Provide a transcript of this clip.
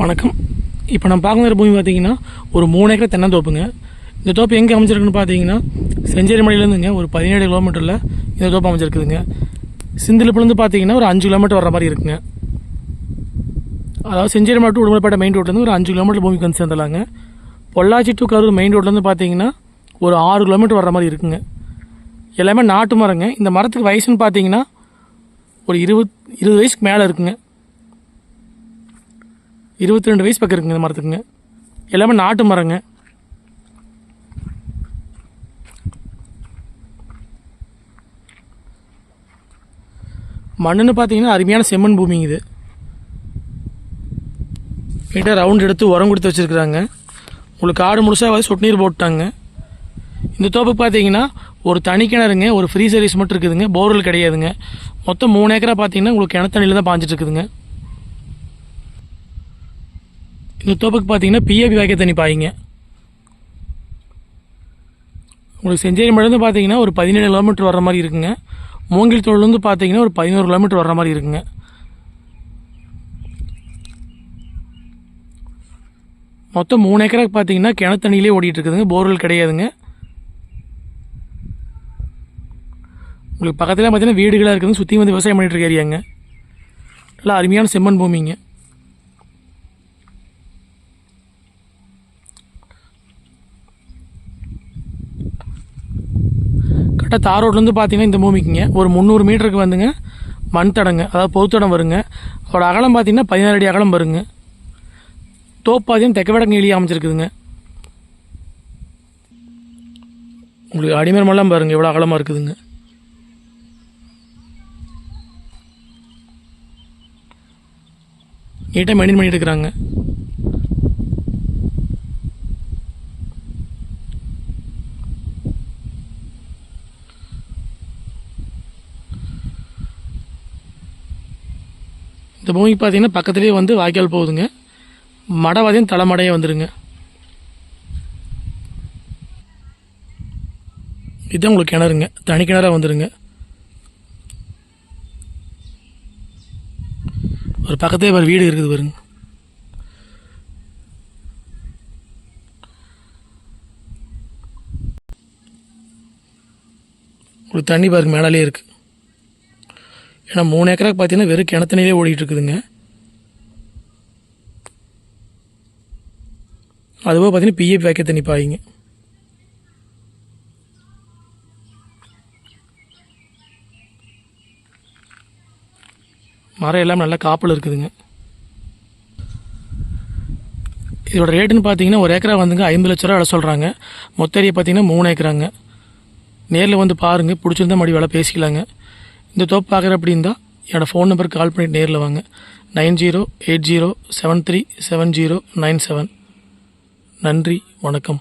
வணக்கம். இப்போ நம்ம பார்க்குற பூமி பார்த்தீங்கன்னா ஒரு மூணு ஏக்கர் தென்னந்தோப்புங்க இந்த தோப்பு எங்கே அமைஞ்சிருக்குன்னு பார்த்தீங்கன்னா செஞ்சேரி மலையிலேருந்துங்க ஒரு பதினேழு கிலோமீட்டரில் இந்த தோப்பு அமைஞ்சிருக்குதுங்க. சிந்திலிப்புலேருந்து பார்த்தீங்கன்னா ஒரு அஞ்சு கிலோமீட்டர் வர மாதிரி இருக்குங்க. அதாவது செஞ்சேரி மாவட்டம் உடுமலைப்பேட்டை மெயின் ரோட்லேருந்து ஒரு அஞ்சு கிலோமீட்டர் பூமிக்கு வந்து சேர்ந்துடலாங்க. பொள்ளாச்சி டு கரூர் மெயின் ரோட்லேருந்து பார்த்தீங்கன்னா ஒரு ஆறு கிலோமீட்டர் வர மாதிரி இருக்குங்க. எல்லாமே நாட்டு மரங்க. இந்த மரத்துக்கு வயசுன்னு பார்த்தீங்கன்னா ஒரு இருபத் இருபது வயசுக்கு மேலே இருக்குங்க. இருபத்தி ரெண்டு வயசு பக்கம் இருக்குங்க இந்த மரத்துக்குங்க. எல்லாமே நாட்டு மரங்க. மண்ணுன்னு பார்த்தீங்கன்னா அருமையான செம்மண் பூமிங்க இது. கிட்ட ரவுண்ட் எடுத்து உரம் கொடுத்து வச்சுருக்குறாங்க. உங்களுக்கு காடு முழுசாக வந்து சொட்டு நீர் போட்டாங்க. இந்த தோப்பு பார்த்தீங்கன்னா ஒரு தனி கிணறுங்க ஒரு ஃப்ரீ சர்வீஸ் மட்டும் இருக்குதுங்க. போர்வெல் கிடையாதுங்க. மொத்தம் மூணு ஏக்கரா பார்த்தீங்கன்னா உங்களுக்கு கிணத்தண்ணியில் தான் பாஞ்சிட்டு இருக்குதுங்க. இந்த தோப்புக்கு பார்த்தீங்கன்னா பிஏபி வாய்க்க தண்ணி பாய்ங்க. உங்களுக்கு செஞ்சேரி மலேருந்து பார்த்தீங்கன்னா ஒரு பதினேழு கிலோமீட்டர் வர மாதிரி இருக்குங்க. மூங்கில் தோல்லேருந்து பார்த்தீங்கன்னா ஒரு பதினோரு கிலோமீட்டர் வர மாதிரி இருக்குங்க. மொத்தம் மூணு ஏக்கராக்கு பார்த்தீங்கன்னா கிணத்தண்ணிலே ஓடிட்டுருக்குதுங்க. போர்வெல் கிடையாதுங்க. உங்களுக்கு பக்கத்தில் பார்த்தீங்கன்னா வீடுகளாக இருக்குதுங்க. சுற்றி வந்து விவசாயம் பண்ணிட்டு இருக்க ஏரியாங்க. நல்லா அருமையான செம்மண் பூமிங்க. கரெக்டாக தார் ரோட்லேருந்து பார்த்தீங்கன்னா இந்த பூமிக்குங்க. ஒரு முந்நூறு மீட்டருக்கு வந்துங்க. மண் தடங்க அதாவது பொதுத்தடம் வருங்க. அதோட அகலம் பார்த்தீங்கன்னா பதினாறு அடி அகலம் வருங்க. தோப்பு பார்த்தீங்கன்னா தெக்க வடக்கு எளியாக அமைச்சிருக்குதுங்க உங்களுக்கு அடிமரமெல்லாம் பாருங்கள் எவ்வளோ அகலமாக இருக்குதுங்க. நீட்டாக மெயின்டைன் பண்ணிட்டு இருக்கிறாங்க இந்த பூமிக்கு பார்த்தீங்கன்னா பக்கத்துலேயே வந்து வாய்க்கால் போகுதுங்க. மடை பார்த்தீங்கன்னா தலைமடையே வந்துடுங்க இதுதான் உங்களுக்கு கிணறுங்க. தனி கிணறாக வந்துடுங்க ஒரு பக்கத்தே ஒரு வீடு இருக்குது பாருங்க. உங்களுக்கு தண்ணி பாருங்க மேலாலே இருக்குது ஏன்னா மூணு ஏக்கராக்கு பார்த்தீங்கன்னா வெறும் கிணத்துனிலே ஓடிக்கிட்டு இருக்குதுங்க அதுபோக பார்த்தீங்கன்னா பிஏபி பேக்கே தண்ணி பாயிங்க. மரம் எல்லாம் நல்லா காப்பில் இருக்குதுங்க. இதோட ரேட்டுன்னு பார்த்தீங்கன்னா ஒரு ஏக்கரா வந்துங்க ஐம்பது லட்ச ரூபா விலை சொல்கிறாங்க மொத்த ஏரியா பார்த்தீங்கன்னா மூணு ஏக்கராங்க. நேரில் வந்து பாருங்கள் பிடிச்சிருந்தா மறுபடி விலை பேசிக்கலாங்க. இந்த தோப்பு பார்க்குற அப்படின்னா என்னோடய ஃபோன் நம்பருக்கு கால் பண்ணிட்டு நேரில் வாங்க. Nine zero eight zero seven three seven zero nine seven நன்றி வணக்கம்.